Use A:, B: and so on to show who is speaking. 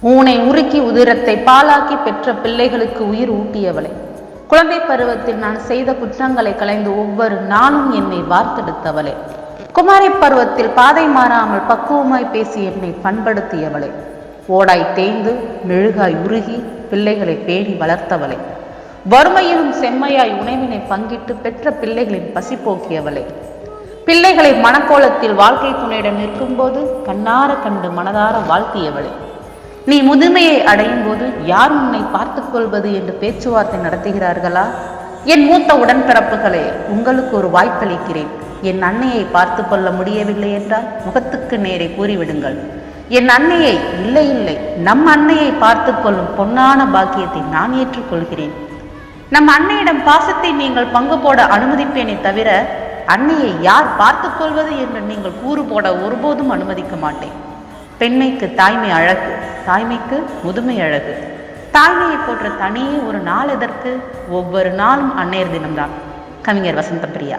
A: ஊனை உருக்கி உதிரத்தை பாலாக்கி பெற்ற பிள்ளைகளுக்கு உயிர் ஊட்டியவளை. குழந்தை பருவத்தில் நான் செய்த குற்றங்களை கலைந்து ஒவ்வொரு நாளும் என்னை வார்த்தெடுத்தவளே. குமாரி பருவத்தில் பாதை மாறாமல் பக்குவமாய் பேசி என்னை பண்படுத்தியவளே. ஓடாய் தேய்ந்து மெழுகாய் உருகி பிள்ளைகளை பேணி வளர்த்தவளே. வறுமையிலும் செம்மையாய் உணவினை பங்கிட்டு பெற்ற பிள்ளைகளின் பசி போக்கியவளே. பிள்ளைகளை மனக்கோலத்தில் வாழ்க்கை துணையிடம் நிற்கும்போது கண்ணார கண்டு மனதார வாழ்த்தியவளே. நீ முதுமையை அடையும் போது யார் உன்னை பார்த்துக் கொள்வது என்று பேச்சுவார்த்தை நடத்துகிறார்களா? என் மூத்த உடன்பிறப்புகளே உங்களுக்கு ஒரு வாய்ப்பளிக்கிறேன். என் அன்னையை பார்த்து கொள்ள முடியவில்லை என்றால் முகத்துக்கு நேரே கூறிவிடுங்கள். என் அன்னையை இல்லை இல்லை நம் அன்னையை பார்த்து கொள்ளும் பொன்னான பாக்கியத்தை நான் ஏற்றுக்கொள்கிறேன். நம் அன்னையிடம் பாசத்தை நீங்கள் பங்கு போட அனுமதிப்பேனே தவிர அன்னையை யார் பார்த்துக்கொள்வது என்று நீங்கள் கூறு போட ஒருபோதும் அனுமதிக்க மாட்டேன். பெண்மைக்கு தாய்மை அழகு தாய்மைக்கு முதுமை அழகு. தாய்மையை போன்ற தனியே ஒரு நாள் எதற்கு? ஒவ்வொரு நாளும் அன்னையர் தினம்தான். கவிஞர் வசந்த பிரியா